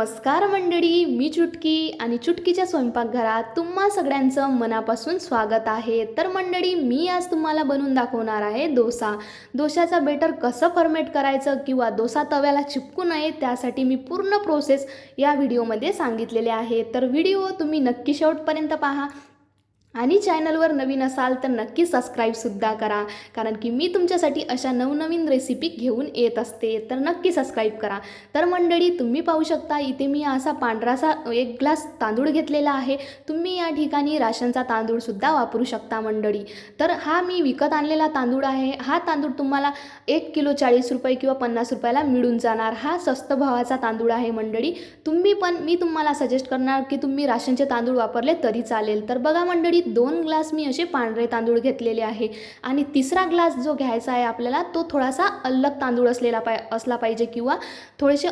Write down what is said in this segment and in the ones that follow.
नमस्कार मंडळी मी चुटकी आणि चुटकीच्या स्वयंपाकघरात तुम्हा सगळ्यांचं मनापासून स्वागत आहे. तर मंडळी मी आज तुम्हाला बनवून दाखवणार आहे डोसा. डोशाचा बेटर कसं फर्मेट करायचं किंवा डोसा तव्याला चिपकू नये त्यासाठी मी पूर्ण प्रोसेस या व्हिडिओमध्ये सांगितलेले आहे. तर व्हिडिओ तुम्ही नक्की शेवटपर्यंत पहा. आणि चॅनलवर नवीन असाल तर नक्की सबस्क्राईबसुद्धा करा. कारण की मी तुमच्यासाठी अशा नवनवीन रेसिपी घेऊन येत असते तर नक्की सबस्क्राईब करा. तर मंडळी तुम्ही पाहू शकता इथे मी असा पांढरासा एक ग्लास तांदूळ घेतलेला आहे. तुम्ही या ठिकाणी राशनचा तांदूळसुद्धा वापरू शकता मंडळी. तर हा मी विकत आणलेला तांदूळ आहे. हा तांदूळ तुम्हाला एक किलो चाळीस रुपये किंवा पन्नास रुपयाला मिळून जाणार. हा स्वस्त भावाचा तांदूळ आहे मंडळी. तुम्ही पण मी तुम्हाला सजेस्ट करणार की तुम्ही राशनचे तांदूळ वापरले तरी चालेल. तर बघा मंडळी दोन ग्लास मी असे पांढरे तांदूळ घेतलेले आहे. आणि तिसरा ग्लास जो घ्यायचा आहे आपल्याला तो थोडासा अलग तांदूळ असलेला पाय असला पाहिजे किंवा थोडेसे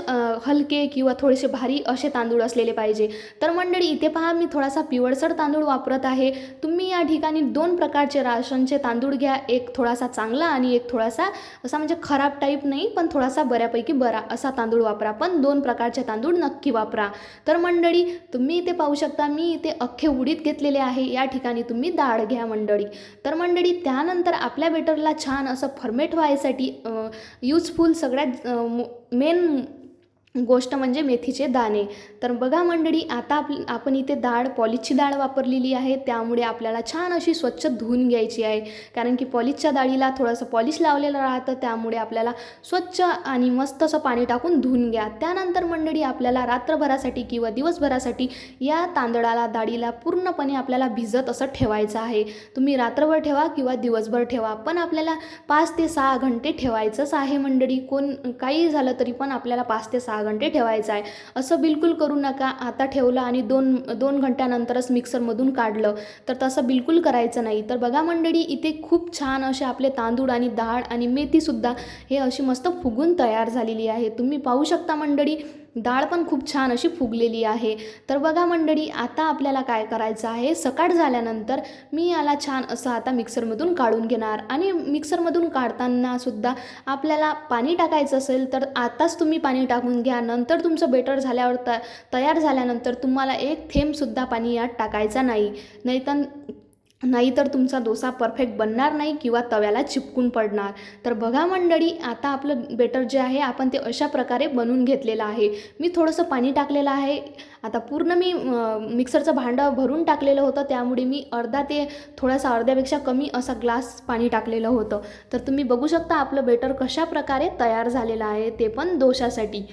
हलके किंवा थोडेसे भारी असे तांदूळ असलेले पाहिजे. तर मंडळी इथे पहा मी थोडासा पिवळसर तांदूळ वापरत आहे. तुम्ही या ठिकाणी दोन प्रकारचे राशनचे तांदूळ घ्या. एक थोडासा चांगला आणि एक थोडासा असा म्हणजे खराब टाईप नाही पण थोडासा बऱ्यापैकी बरा असा तांदूळ वापरा. पण दोन प्रकारचे तांदूळ नक्की वापरा. तर मंडळी तुम्ही इथे पाहू शकता मी इथे अख्खे उडीत घेतलेले आहे. या ठिकाणी तुम्ही डाळ घ्या मंडळी. तर मंडळी त्यानंतर आपल्या बेटरला छान असं फर्मेट व्हायसाठी यूजफुल सगळ्यात मेन गोष्ट म्हणजे मेथीचे दाणे. तर बघा मंडळी आता आप आपण इथे डाळ पॉलिशची डाळ वापरलेली आहे. त्यामुळे आपल्याला छान अशी स्वच्छ धुवून घ्यायची आहे. कारण की पॉलिशच्या डाळीला थोडंसं पॉलिश लावलेलं राहतं. त्यामुळे आपल्याला स्वच्छ आणि मस्त असं पाणी टाकून धुवून घ्या. त्यानंतर मंडळी आपल्याला रात्रभरासाठी किंवा दिवसभरासाठी या तांदळाला डाळीला पूर्णपणे आपल्याला भिजत असं ठेवायचं आहे. तुम्ही रात्रभर ठेवा किंवा दिवसभर ठेवा पण आपल्याला पाच ते सहा घंटे ठेवायचंच आहे मंडळी. कोण काही झालं तरी पण आपल्याला पाच ते सहा घंटे ठेवायचं आहे. असं बिलकुल करू नका. आता ठेवलं आणि दोन दोन घंट्यानंतरच मिक्सरमधून काढलं तर तसं बिलकुल करायचं नाही. तर बघा मंडळी इथे खूप छान असे आपले तांदूळ आणि डाळ आणि मेथीसुद्धा हे अशी मस्त फुगून तयार झालेली आहे. तुम्ही पाहू शकता मंडळी डाळ पण खूप छान अशी फुगलेली आहे. तर बघा मंडळी आता आपल्याला काय करायचं आहे? सकाळ झाल्यानंतर मी याला छान असं आता मिक्सरमधून काढून घेणार. आणि मिक्सरमधून काढताना सुद्धा आपल्याला पाणी टाकायचं असेल तर आताच तुम्ही पाणी टाकून घ्या. नंतर तुमचं बेटर झाल्यावर त तयार झाल्यानंतर तुम्हाला एक थेंबसुद्धा पाणी यात टाकायचा नाही. नाही तर नाहीतर तुमचा डोसा परफेक्ट बनणार नाही किंवा तव्याला चिपकून पडणार. तर बघा मंडळी आता आपलं बेटर जे आहे आपण ते अशा प्रकारे बनवून घेतलेलं आहे. मी थोडंसं पाणी टाकलेलं आहे. आता पूर्ण मी मिक्सरचं भांडं भरून टाकलेलं होतं. त्यामुळे मी अर्धा ते थोडासा अर्ध्यापेक्षा कमी असा ग्लास पाणी टाकलेलं होतं. तर तुम्ही बघू शकता आपलं बेटर कशा प्रकारे तयार झालेलं आहे ते पण दोशासाठी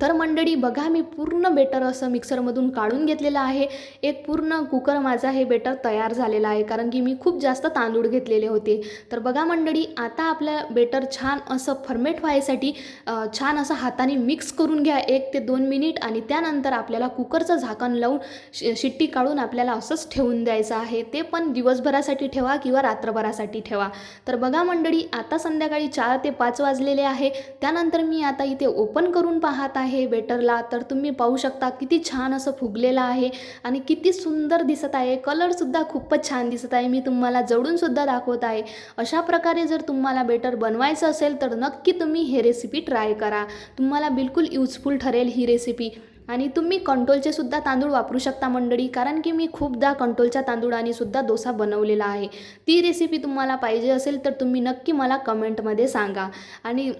तर मंडळी बघा मी पूर्ण बेटर असं मिक्सरमधून काढून घेतलेलं आहे. एक पूर्ण कुकर माझा हे बेटर तयार झालेलं आहे कारण की मी खूप जास्त तांदूळ घेतलेले होते. तर बघा मंडळी आता आपलं बेटर छान असं फर्मेट व्हायसाठी छान असं हाताने मिक्स करून घ्या. एक ते दोन मिनिट आणि त्यानंतर आपल्याला कुकरचं झाकण लावून शि शिट्टी काढून आपल्याला असंच ठेवून द्यायचं आहे. ते पण दिवसभरासाठी ठेवा किंवा रात्रभरासाठी ठेवा. तर बघा मंडळी आता संध्याकाळी चार ते पाच वाजलेले आहे. त्यानंतर मी आता इथे ओपन करून पाहत आहे बेटरला तर तुम्ही पाहू शकता किती छान असं फुगलेलं आहे आणि किती सुंदर दिसत आहे. कलरसुद्धा खूपच छान दिसत आहे. मी तुम्हाला जवळूनसुद्धा दाखवत आहे. अशा प्रकारे जर तुम्हाला बेटर बनवायचं असेल तर नक्की तुम्ही हे रेसिपी ट्राय करा. तुम्हाला बिलकुल युजफुल ठरेल ही रेसिपी आणि तुम्ही कंट्रोलचे सुद्धा तांदूळ वापरू शकता मंडळी कारण की मी खूपदा कंट्रोलच्या तांदूळाने सुद्धा डोसा बनवलेला आहे. ती रेसिपी तुम्हाला पाहिजे असेल तर तुम्ही नक्की मला कमेंटमध्ये सांगा. आणि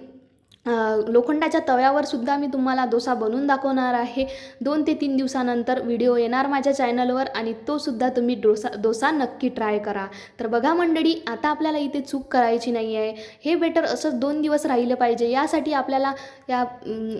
लोखंडाच्या तव्यावर सुद्धा मी तुम्हाला डोसा बनवून दाखवणार आहे. दोन ते तीन दिवसानंतर व्हिडिओ येणार माझ्या चॅनलवर आणि तो सुद्धा तुम्ही डोसा डोसा नक्की ट्राय करा. तर बघा मंडळी आता आपल्याला इथे चूक करायची नाही आहे. हे बेटर असंच दोन दिवस राहिलं पाहिजे. यासाठी आपल्याला या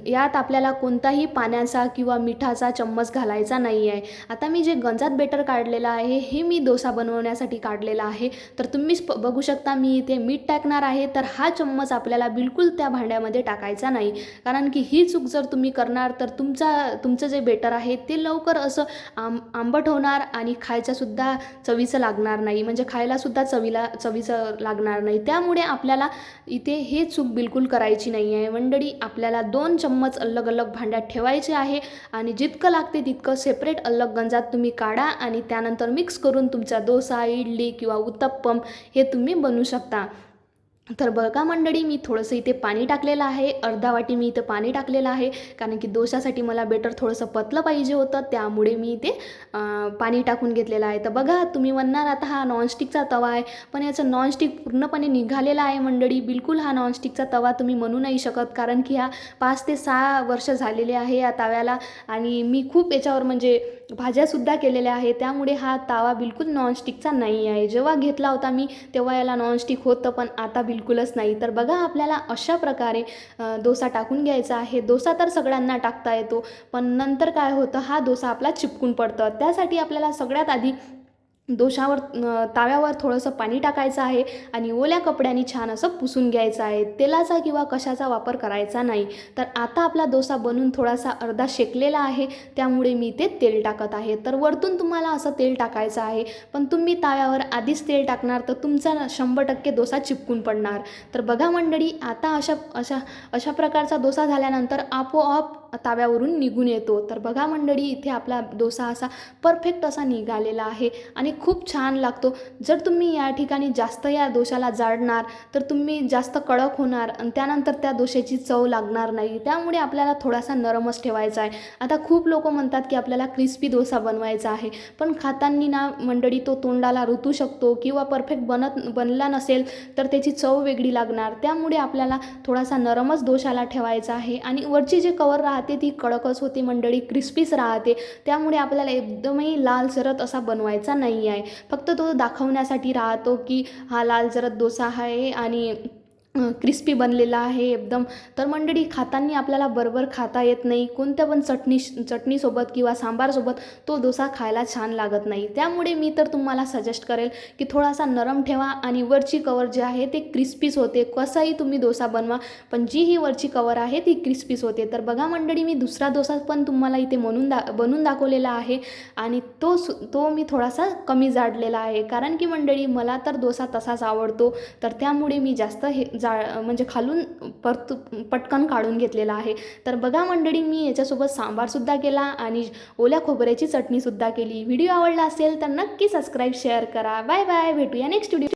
यात आपल्याला कोणताही पाण्याचा किंवा मिठाचा चम्मच घालायचा नाही आहे. आता मी जे गंजात बेटर काढलेलं आहे हे मी डोसा बनवण्यासाठी काढलेलं आहे. तर तुम्हीच प- बघू शकता मी इथे मीठ टाकणार आहे. तर हा चम्मच आपल्याला बिलकुल त्या भांड्यामध्ये टाकायचा नाही. कारण की ही चूक जर तुम्ही करणार तर तुमचा तुमचं जे बेटर आहे ते लवकर असं आंब आंबट होणार आणि खायच्यासुद्धा चवीचं लागणार नाही. म्हणजे खायलासुद्धा चवीला चवीचं लागणार नाही. त्यामुळे आपल्याला इथे हे चूक बिलकुल करायची नाही आहे. मंडळी आपल्याला दोन चम्मच अलग अलग भांड्यात ठेवायचे आहे आणि जितकं लागते तितकं सेपरेट अलग गंजात तुम्ही काढा आणि त्यानंतर मिक्स करून तुमचा डोसा इडली किंवा उत्तप्पम हे तुम्ही बनवू शकता. तर बघा मंडळी मी थोडंसं इथे पाणी टाकलेलं आहे. अर्धा वाटी मी इथं पाणी टाकलेलं आहे. कारण की दोशासाठी मला बेटर थोडंसं पतलं पाहिजे होतं. त्यामुळे मी इथे पाणी टाकून घेतलेलं आहे. तर बघा तुम्ही म्हणणार आता हा नॉनस्टिकचा तवा आहे. पण याचं नॉनस्टिक पूर्णपणे निघालेला आहे मंडळी. बिलकुल हा नॉनस्टिकचा तवा तुम्ही म्हणू नाही शकत. कारण की हा पाच ते सहा वर्ष झालेले आहे या तव्याला. आणि मी खूप याच्यावर म्हणजे भाज्यासुद्धा केलेल्या आहे त्यामुळे हा तावा बिलकुल नॉनस्टिकचा नाही आहे. जेव्हा घेतला होता मी तेव्हा याला नॉनस्टिक होतं पण आता बिलकुलच नाही. तर बघा आपल्याला अशा प्रकारे डोसा टाकून घ्यायचा आहे. डोसा तर सगळ्यांना टाकता येतो पण नंतर काय होतं हा डोसा आपला चिपकून पडतं. त्यासाठी आपल्याला सगळ्यात आधी दोशावर तव्यावर ताव्यावर थोडंसं पाणी टाकायचं आहे आणि ओल्या कपड्याने छान असं पुसून घ्यायचं आहे. तेलाचा किंवा कशाचा वापर करायचा नाही. तर आता आपला डोसा बनून थोडासा अर्धा शेकलेला आहे. त्यामुळे मी ते तेल टाकत आहे. तर वरतून तुम्हाला असं तेल टाकायचं आहे. पण तुम्ही ताव्यावर आधीच तेल टाकणार तर तुमचा ना शंभर टक्के डोसा चिपकून पडणार. तर बघा मंडळी आता अशा अशा अशा प्रकारचा डोसा झाल्यानंतर आपोआप ताव्यावरून निघून येतो. तर बघा मंडळी इथे आपला डोसा असा परफेक्ट असा निघालेला आहे आणि खूप छान लागतो. जर तुम्ही या ठिकाणी जास्त या डोशाला जाळणार तर तुम्ही जास्त कडक होणार आणि त्यानंतर त्या डोशाची चव लागणार नाही. त्यामुळे आपल्याला थोडासा नरमच ठेवायचा आहे. आता खूप लोक म्हणतात की आपल्याला क्रिस्पी डोसा बनवायचा आहे. पण खातांनी ना मंडळी तो तोंडाला रुतू शकतो किंवा परफेक्ट बनत बनला नसेल तर त्याची चव वेगळी लागणार. त्यामुळे आपल्याला थोडासा नरमच डोशाला ठेवायचा आहे आणि वरची जे कवर राहते ती कडकच होते मंडळी क्रिस्पीच राहते. त्यामुळे आपल्याला एकदमही लाल सरत असा बनवायचा नाही आहे फक्त तो दाखवण्यासाठी राहतो की हा लाल जरद डोसा आहे आणि क्रिस्पी बनलेला आहे एकदम. तर मंडळी खाताना आपल्याला बरोबर खाता येत नाही. कोणत्या पण चटणी चटणीसोबत किंवा सांबारसोबत तो डोसा खायला छान लागत नाही. त्यामुळे मी तर तुम्हाला सजेस्ट करेल की थोडासा नरम ठेवा आणि वरची कवर जे आहे ते क्रिस्पीच होते. कसाही तुम्ही डोसा बनवा पण जी ही वरची कवर आहे ती क्रिस्पीच होते. तर बघा मंडळी मी दुसरा डोसा पण तुम्हाला इथे म्हणून दा बनवून दाखवलेला आहे आणि तो सु तो मी थोडासा कमी जाडलेला आहे. कारण की मंडळी मला तर डोसा तसाच आवडतो. तर त्यामुळे मी जास्त हे जा म्हणजे खालून परत पटकन काढून घेतलेला आहे. तर बघा मंडळी मी याच्यासोबत सांबारसुद्धा केला आणि ओल्या खोबऱ्याची चटणीसुद्धा केली. व्हिडिओ आवडला असेल तर नक्की सबस्क्राईब शेअर करा. Bye bye. भेटूया नेक्स्ट व्हिडिओ